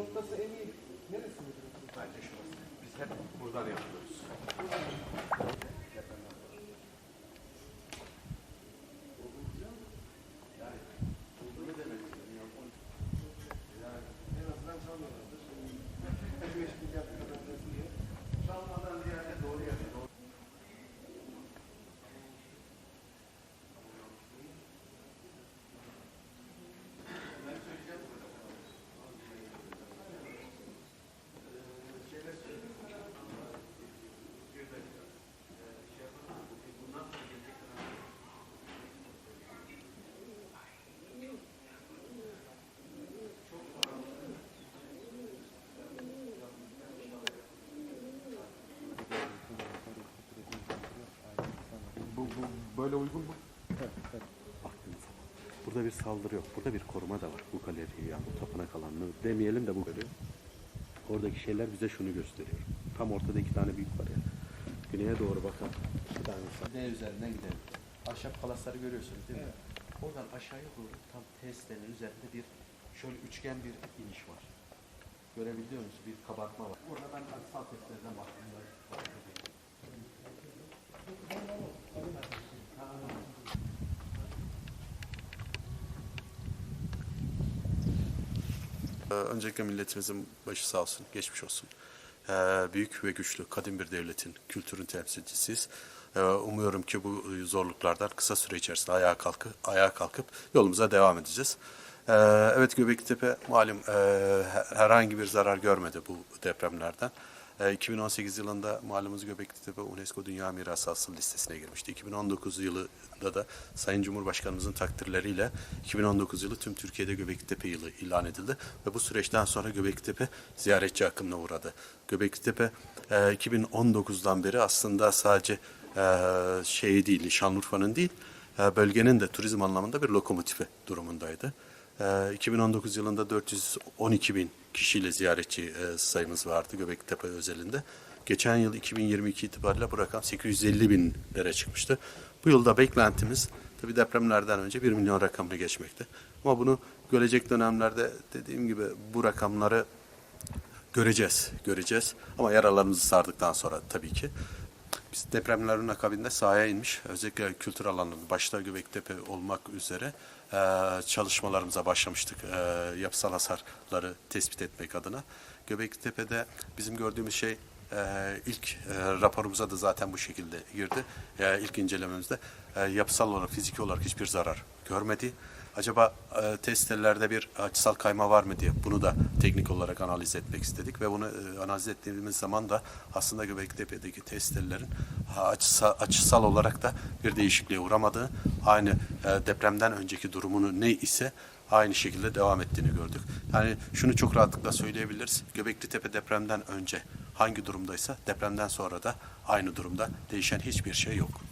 noktası en iyi neresi? Bence şurası. Biz hep buradan yapıyoruz. Bu, böyle uygun mu? Baktığınız zaman. Burada bir saldırı yok. Burada bir koruma da var. Bu galeri yani bu tapınak alanını demeyelim de bu galeri. Oradaki şeyler bize şunu gösteriyor. Tam ortada iki tane büyük var ya. Güneye doğru bakan iki tane insan. D üzerinden gidelim. Ahşap kalasları görüyorsunuz değil mi? Oradan aşağıya doğru tam testlerin üzerinde bir şöyle üçgen bir iniş var. Görebiliyor musunuz? Bir kabartma var. Orada ben sağ testlerden baktığımda Ee, Öncelikle milletimizin başı sağ olsun, geçmiş olsun. Ee, Büyük ve güçlü, kadim bir devletin, kültürün temsilcisiyiz. Ee, Umuyorum ki bu zorluklardan kısa süre içerisinde ayağa kalkıp, ayağa kalkıp yolumuza devam edeceğiz. Ee, Evet Göbeklitepe malum e, her- herhangi bir zarar görmedi bu depremlerden. Ee, 2018 yılında malumunuz Göbeklitepe UNESCO Dünya Mirası Asıl listesine girmişti. 2019 yılında da Sayın Cumhurbaşkanımızın takdirleriyle 2019 yılı tüm Türkiye'de Göbeklitepe yılı ilan edildi ve bu süreçten sonra Göbeklitepe ziyaretçi akınına uğradı. Göbeklitepe e, 2019'dan beri aslında sadece e, şey değil, Şanlıurfa'nın değil, e, bölgenin de turizm anlamında bir lokomotifi durumundaydı. Ee, 2019 yılında 412 bin kişiyle ziyaretçi e, sayımız vardı Göbektepe özelinde. Geçen yıl 2022 itibariyle bu rakam 850 binlere çıkmıştı. Bu yılda beklentimiz tabii depremlerden önce 1 milyon rakamını geçmekte. Ama bunu gelecek dönemlerde dediğim gibi bu rakamları göreceğiz, göreceğiz. Ama yaralarımızı sardıktan sonra tabii ki. Biz depremlerin akabinde sahaya inmiş, özellikle kültür alanında, başta Göbektepe olmak üzere e, çalışmalarımıza başlamıştık. E, yapısal hasarları tespit etmek adına. Göbektepe'de bizim gördüğümüz şey e, ilk e, raporumuza da zaten bu şekilde girdi. E, ilk incelememizde e, yapısal olarak, fiziki olarak hiçbir zarar görmedi. Acaba e, testlerde bir açısal kayma var mı diye bunu da teknik olarak analiz etmek istedik ve bunu e, analiz ettiğimiz zaman da aslında Göbeklitepe'deki testlerin açısal, açısal olarak da bir değişikliğe uğramadığı, aynı e, depremden önceki durumunu ne ise aynı şekilde devam ettiğini gördük. Yani şunu çok rahatlıkla söyleyebiliriz. Göbeklitepe depremden önce hangi durumdaysa depremden sonra da aynı durumda değişen hiçbir şey yok.